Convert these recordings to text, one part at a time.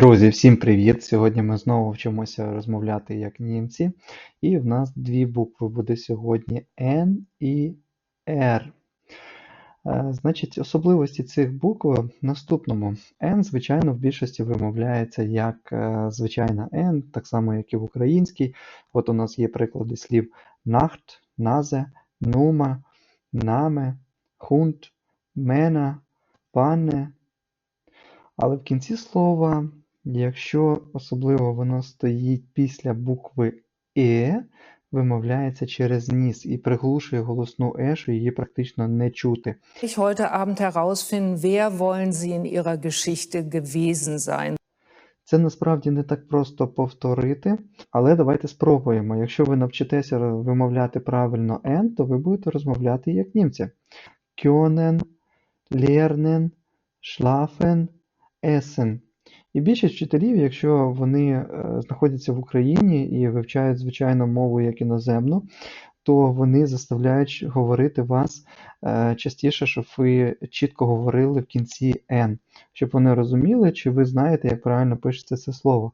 Друзі, всім привіт! Сьогодні ми знову вчимося розмовляти як німці. І в нас дві букви буде сьогодні N і R. Е, Значить, особливості цих букв наступному. N, звичайно, в більшості вимовляється як е, звичайна N, так само, як і в українській. От у нас є приклади слів Nacht, Назе, Нума, Наме, Хунд, Мена, Панне. Але в кінці слова, якщо особливо воно стоїть після букви Е, вимовляється через ніс і приглушує голосну Е, що її практично не чути. Ich heute Abend herausfinden, wer wollen Sie in Ihrer Geschichte gewesen sein? Це насправді не так просто повторити, але давайте спробуємо. Якщо ви навчитеся вимовляти правильно N, то ви будете розмовляти як німці. Können, lernen, schlafen, essen. І більшість вчителів, якщо вони е, знаходяться в Україні і вивчають звичайно мову як іноземну, то вони заставляють говорити вас е, частіше, щоб ви чітко говорили в кінці N, щоб вони розуміли, чи ви знаєте, як правильно пишеться це слово.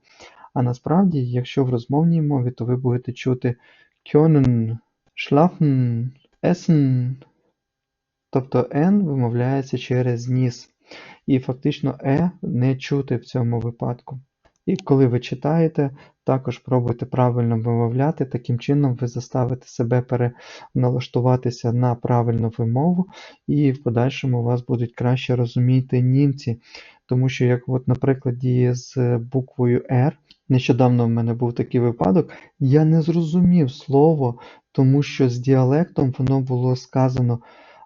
А насправді, якщо в розмовній мові, то ви будете чути können, schlafen, essen. Тобто N вимовляється через ніс. І фактично Е не чути в цьому випадку. І коли ви читаєте, також пробуйте правильно вимовляти, таким чином ви заставите себе переналаштуватися на правильну вимову, і в подальшому вас будуть краще розуміти німці. Тому що, як от, на прикладі з буквою R, нещодавно в мене був такий випадок, я не зрозумів слово, тому що з діалектом воно було сказано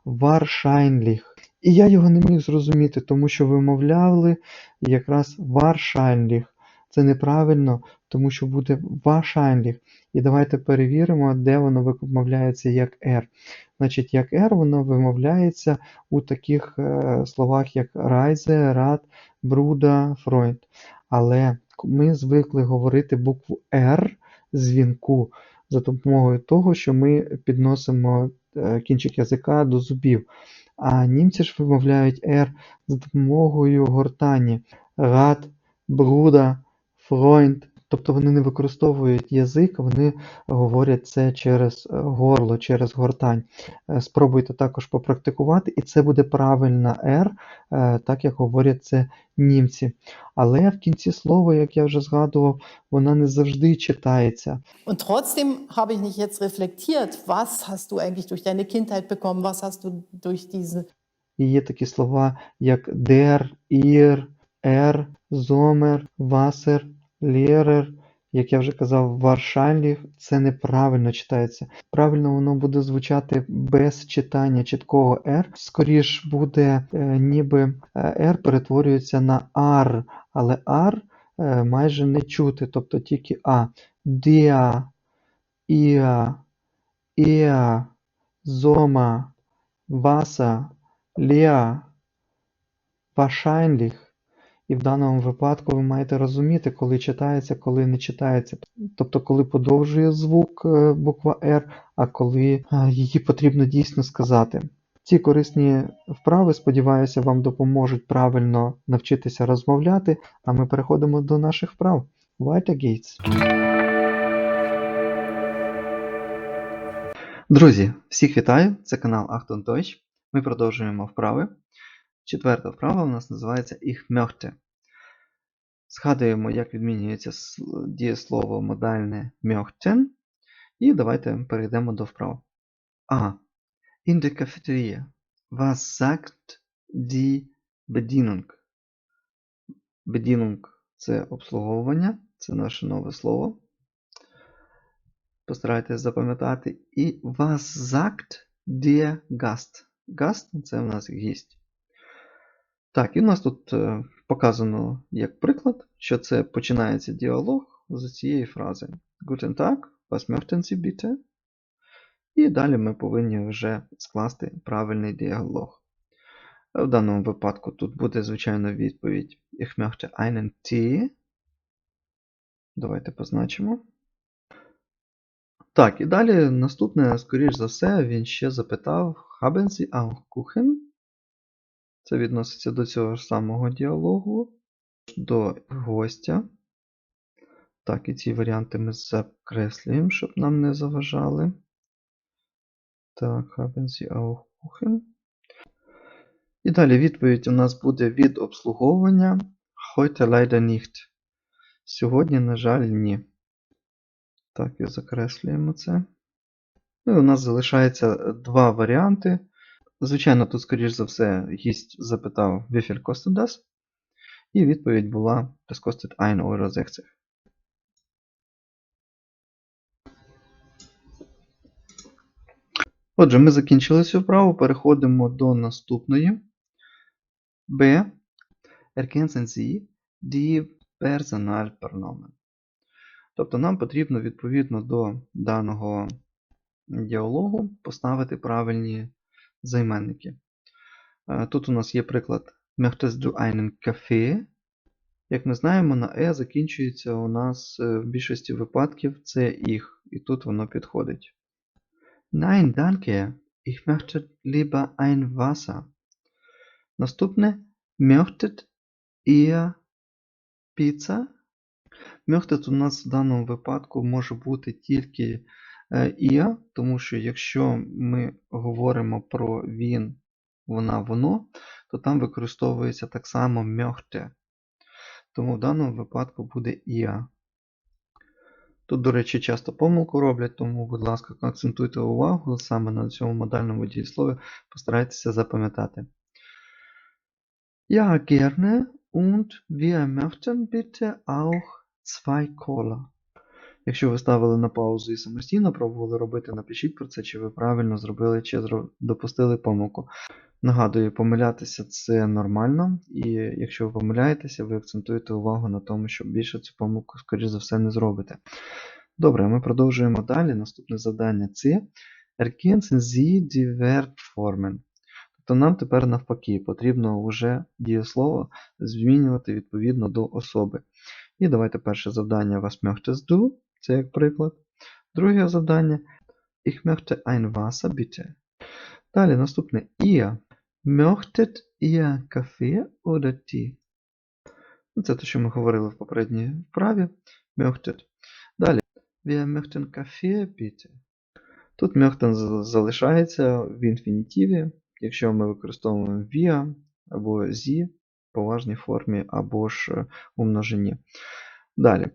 wahrscheinlich. І я його не міг зрозуміти, тому що вимовляли якраз wahrscheinlich. Це неправильно, тому що буде wahrscheinlich. І давайте перевіримо, де воно вимовляється як R. Значить, як R воно вимовляється у таких е, словах, як Reise, Rad, Bruder, Freund. Але ми звикли говорити букву R дзвінку за допомогою того, що ми підносимо е, кінчик язика до зубів. А німці ж вимовляють «р» за допомогою гортані. Рад, бруда, фройнд. Тобто вони не використовують язик, вони говорять це через е, горло, через гортань. Е, Спробуйте також попрактикувати, і це буде правильна R, е, так як говорять це німці. Але в кінці слова, як я вже згадував, вона не завжди читається. Und trotzdem habe ich nicht jetzt reflektiert, was hast du eigentlich durch deine Kindheit bekommen, was hast du durch diese І є такі слова, як der, ihr, er, sommer, Wasser, Lehrer, як я вже казав, wahrscheinlich, це неправильно читається. Правильно воно буде звучати без читання чіткого R. Скоріш буде е, ніби е, R перетворюється на R, але R е, майже не чути, тобто тільки А. Der, ihr, er, Sommer, Wasser, Leer, wahrscheinlich. І в даному випадку ви маєте розуміти, коли читається, коли не читається. Тобто, коли подовжує звук е, буква R, а коли е, її потрібно дійсно сказати. Ці корисні вправи, сподіваюся, вам допоможуть правильно навчитися розмовляти, а ми переходимо до наших вправ. Geht's! Друзі, всіх вітаю! Це канал Achtung Deutsch. Ми продовжуємо вправи. Четверта вправа у нас називається Ich möchte. Згадуємо, як відмінюється дієслово модальне möchten. І давайте перейдемо до вправ. А. In der Cafeteria. Was sagt die Bedienung? Bedienung – це обслуговування, це наше нове слово. Постарайтесь запам'ятати. І was sagt der Gast? Gast – це в нас гість. Так, і в нас тут е, показано як приклад, що це починається діалог з цієї фрази. Guten Tag, was möchten Sie bitte? І далі ми повинні вже скласти правильний діалог. В даному випадку тут буде, звичайно, відповідь Ich möchte einen Tee. Давайте позначимо. Так, і далі наступне, скоріш за все, він ще запитав Haben Sie auch Kuchen? Це відноситься до цього ж самого діалогу. до гостя. Так, і ці варіанти ми закреслюємо, щоб нам не заважали. Так, haben Sie auch Kuchen? І далі відповідь у нас буде від обслуговування. Heute leider nicht. Сьогодні, на жаль, ні. Так, і закреслюємо це. Ну і у нас залишається два варіанти. Звичайно, тут, скоріш за все, гість запитав, wie viel kostet das? І відповідь була, das kostet 1,60 Euro. Отже, ми закінчили цю вправу, переходимо до наступної. Б. Ergänzen Sie die Personalpronomen. Тобто нам потрібно відповідно до даного діалогу поставити правильні займенники. Е, Тут у нас є приклад du einen Kaffee? Як ми знаємо, на E закінчується у нас е, в більшості випадків це їх, і тут воно підходить. Nein, danke. Ich möchte lieber ein Wasser. Наступне Möchtet ihr Pizza? Möchtet у нас в даному випадку може бути тільки е, тому що якщо ми говоримо про він, вона, воно, то там використовується так само möchte. Тому в даному випадку буде ihr. Тут, до речі, часто помилку роблять, тому, будь ласка, акцентуйте увагу саме на цьому модальному дієслові, постарайтеся запам'ятати. Ja, gerne. Und wir möchten bitte auch zwei Cola. Якщо ви ставили на паузу і самостійно пробували робити, напишіть про це, чи ви правильно зробили, чи допустили помилку. Нагадую, помилятися це нормально, і якщо ви помиляєтеся, ви акцентуєте увагу на тому, що більше цю помилку, скоріш за все, не зробите. Добре, ми продовжуємо далі. Наступне завдання це Sie die. Тобто нам тепер навпаки потрібно вже дієслово змінювати відповідно до особи. І давайте перше завдання was möchtest du, це як приклад. Друге завдання Ich möchte ein Wasser bitte. Далі наступне ihr. Möchtet ihr Kaffee oder Tee? Це те, що ми говорили в попередній вправі. Möchtet. Далі. Wir möchten Kaffee bitte. Тут möchten залишається в інфінітиві, якщо ми використовуємо wir або sie в поважній формі або ж у. Далі.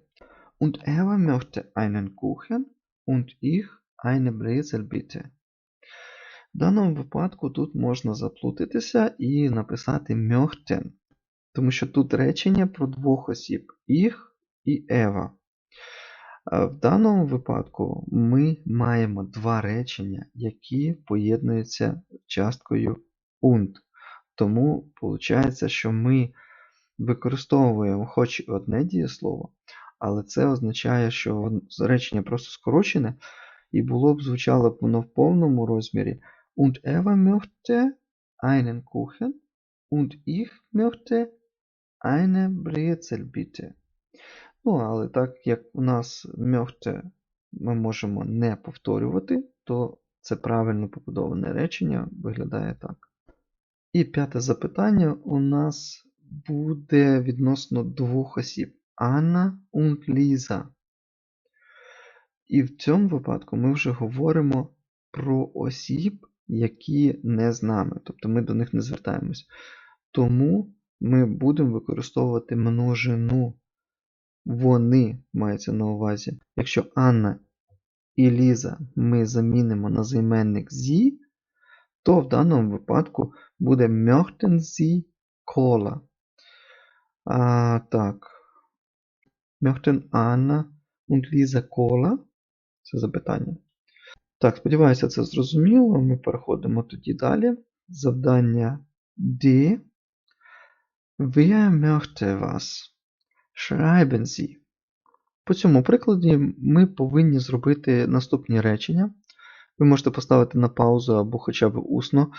Und er möchte einen Kuchen und ich eine Brezel bitte. В даному випадку тут можна заплутатися і написати möchten, тому що тут речення про двох осіб їх і Ева. В даному випадку ми маємо два речення, які поєднуються часткою und. Тому виходить, що ми використовуємо хоч і одне дієслово, але це означає, що речення просто скорочене, і було б звучало б воно в повному розмірі. Und Eva möchte einen Kuchen und ich möchte eine Brezel bitte. Ну, але так як у нас möchte ми можемо не повторювати, то це правильно побудоване речення виглядає так. І п'яте запитання у нас буде відносно двох осіб Анна und Ліза. І в цьому випадку ми вже говоримо про осіб, які не з нами, тобто ми до них не звертаємось. Тому ми будемо використовувати множину вони мається на увазі. Якщо Анна і Ліза ми замінимо на займенник зі, то в даному випадку буде möchten Sie Cola. А, так. Möchten Anna und Lisa Cola? Це запитання. Так, сподіваюся, це зрозуміло. Ми переходимо тоді далі. Завдання D. Wer möchte was? Schreiben Sie. По цьому прикладі ми повинні зробити наступні речення. Ви можете поставити на паузу або хоча б усно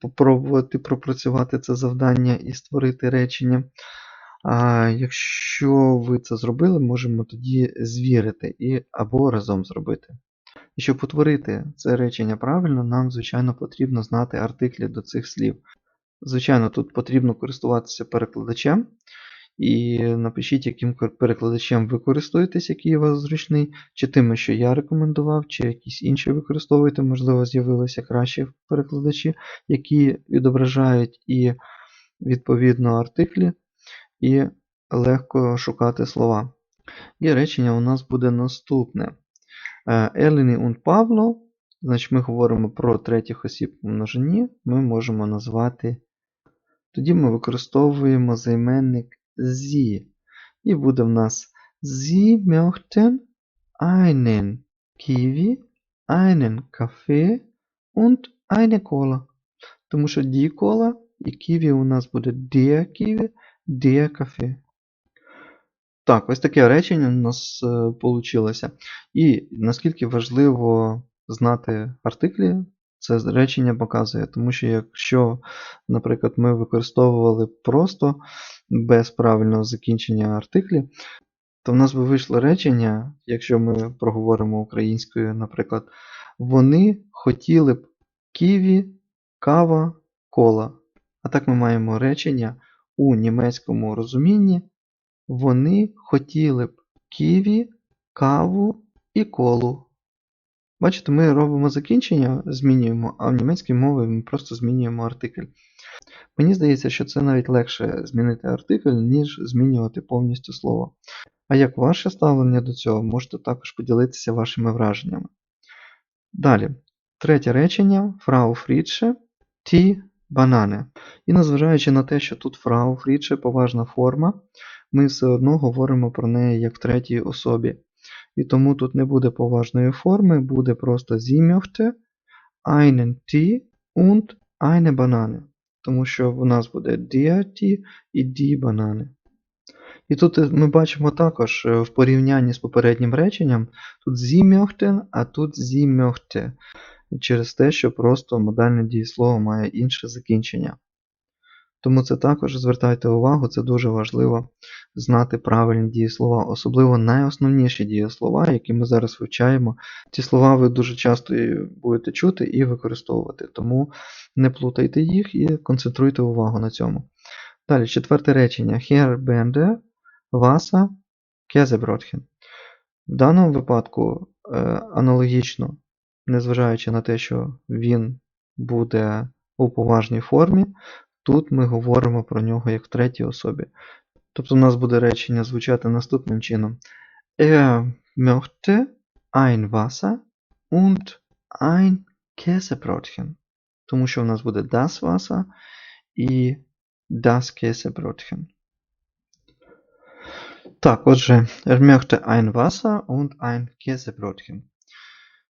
попробувати пропрацювати це завдання і створити речення. А якщо ви це зробили, можемо тоді звірити і або разом зробити. І щоб утворити це речення правильно, нам, звичайно, потрібно знати артиклі до цих слів. Звичайно, тут потрібно користуватися перекладачем. І напишіть, яким перекладачем ви користуєтесь, який у вас зручний, чи тими, що я рекомендував, чи якісь інші використовуєте, можливо, з'явилися кращі перекладачі, які відображають і відповідно артиклі, і легко шукати слова. І речення у нас буде наступне. Е, Еліні und Павло, значить ми говоримо про третіх осіб у множині, ми можемо назвати. Тоді ми використовуємо займенник sie. І буде в нас Sie möchten einen Kiwi, einen Kaffee und eine Cola. Тому що die Cola і Kiwi у нас буде der Kiwi, der Kaffee. Так, ось таке речення у нас вийшло. І наскільки важливо знати артиклі, це речення показує. Тому що якщо, наприклад, ми використовували просто без правильного закінчення артиклі, то в нас би вийшло речення, якщо ми проговоримо українською, наприклад, вони хотіли б ківі, кава, кола. А так ми маємо речення у німецькому розумінні. Вони хотіли б ківі, каву і колу. Бачите, ми робимо закінчення, змінюємо, а в німецькій мові ми просто змінюємо артикль. Мені здається, що це навіть легше змінити артикль, ніж змінювати повністю слово. А як ваше ставлення до цього, можете також поділитися вашими враженнями. Далі, третє речення Фрау Фрідше ті банани. І незважаючи на те, що тут Фрау Фрідше поважна форма, ми все одно говоримо про неї як в третій особі. І тому тут не буде поважної форми, буде просто möchte einen Tee und eine Banane. Тому що у нас буде der Tee і die Banane. І тут ми бачимо також в порівнянні з попереднім реченням, тут Sie а тут möchte. Через те, що просто модальне дієслово має інше закінчення. Тому це також звертайте увагу, це дуже важливо знати правильні дієслова, особливо найосновніші дієслова, які ми зараз вивчаємо. Ці слова ви дуже часто будете чути і використовувати, тому не плутайте їх і концентруйте увагу на цьому. Далі, четверте речення. Herr Bende, Wasser, Käsebrötchen. В даному випадку е, аналогічно, незважаючи на те, що він буде у поважній формі, Тут ми говоримо про нього як в третій особі. Тобто у нас буде речення звучати наступним чином. Er möchte ein Wasser und ein Käsebrötchen. Тому що у нас буде das Wasser і das Käsebrötchen. Так, отже, er möchte ein Wasser und ein Käsebrötchen.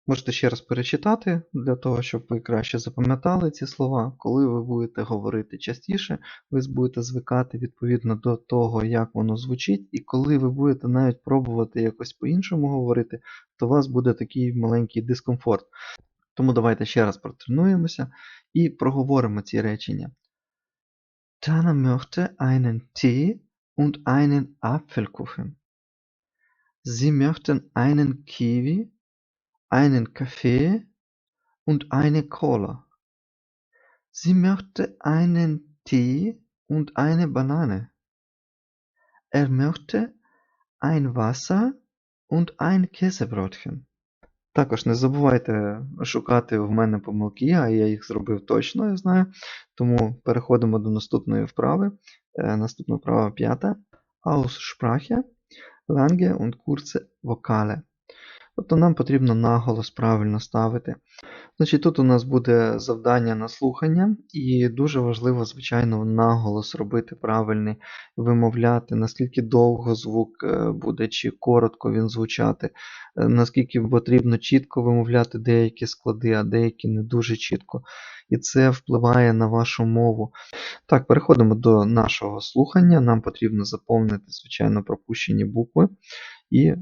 Можете ще раз перечитати, для того, щоб ви краще запам'ятали ці слова. Коли ви будете говорити частіше, ви будете звикати відповідно до того, як воно звучить, і коли ви будете навіть пробувати якось по-іншому говорити, то у вас буде такий маленький дискомфорт. Тому давайте ще раз протренуємося і проговоримо ці речення. Tana möchte einen Tee und einen Apfelkuchen. Sie möchten einen Kiwi einen Kaffee und eine Cola. Sie möchte einen Tee und eine Banane. Er möchte ein Wasser und ein Käsebrötchen. Також не забувайте шукати в мене помилки, а я їх зробив точно, я знаю. Тому переходимо до наступної вправи. Наступна вправа п'ята. Aussprache, lange und kurze Vokale. Тобто нам потрібно наголос правильно ставити. Значить, Тут у нас буде завдання на слухання, і дуже важливо, звичайно, наголос робити правильний, вимовляти, наскільки довго звук буде, чи коротко він звучати, наскільки потрібно чітко вимовляти деякі склади, а деякі не дуже чітко. І це впливає на вашу мову. Так, переходимо до нашого слухання. Нам потрібно заповнити, звичайно, пропущені букви. І е,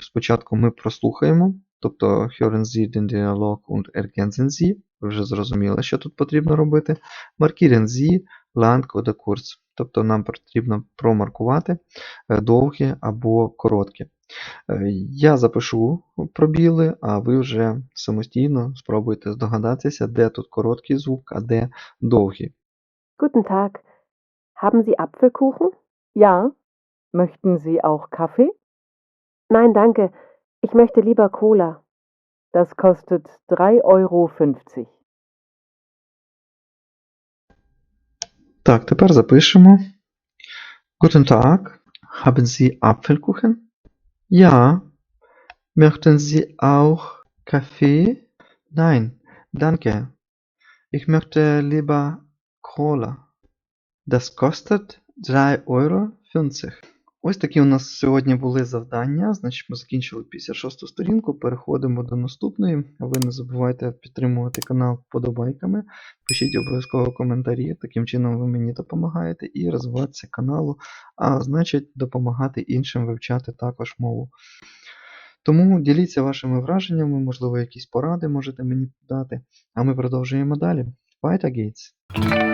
спочатку ми прослухаємо, тобто hören Sie den Dialog und ergänzen Sie. Ви вже зрозуміли, що тут потрібно робити. Markieren Sie lang oder kurz. Тобто нам потрібно промаркувати довгі або короткі. Я запишу пробіли, а ви вже самостійно спробуйте здогадатися, де тут короткий звук, а де довгий. Guten Tag. Haben Sie Apfelkuchen? Ja. Möchten Sie auch Kaffee? Nein, danke. Ich möchte lieber Cola. Das kostet 3,50 Euro. Так, тепер запишемо. Guten Tag. Haben Sie Apfelkuchen? Ja. Möchten Sie auch Kaffee? Nein, danke. Ich möchte lieber Cola. Das kostet 3,50 Euro. Ось такі у нас сьогодні були завдання. Значить, ми закінчили 56 сторінку, переходимо до наступної. Ви не забувайте підтримувати канал вподобайками. Пишіть обов'язково коментарі, таким чином ви мені допомагаєте і розвиватися каналу, а значить допомагати іншим вивчати також мову. Тому діліться вашими враженнями, можливо, якісь поради можете мені дати. А ми продовжуємо далі. Weiter geht's!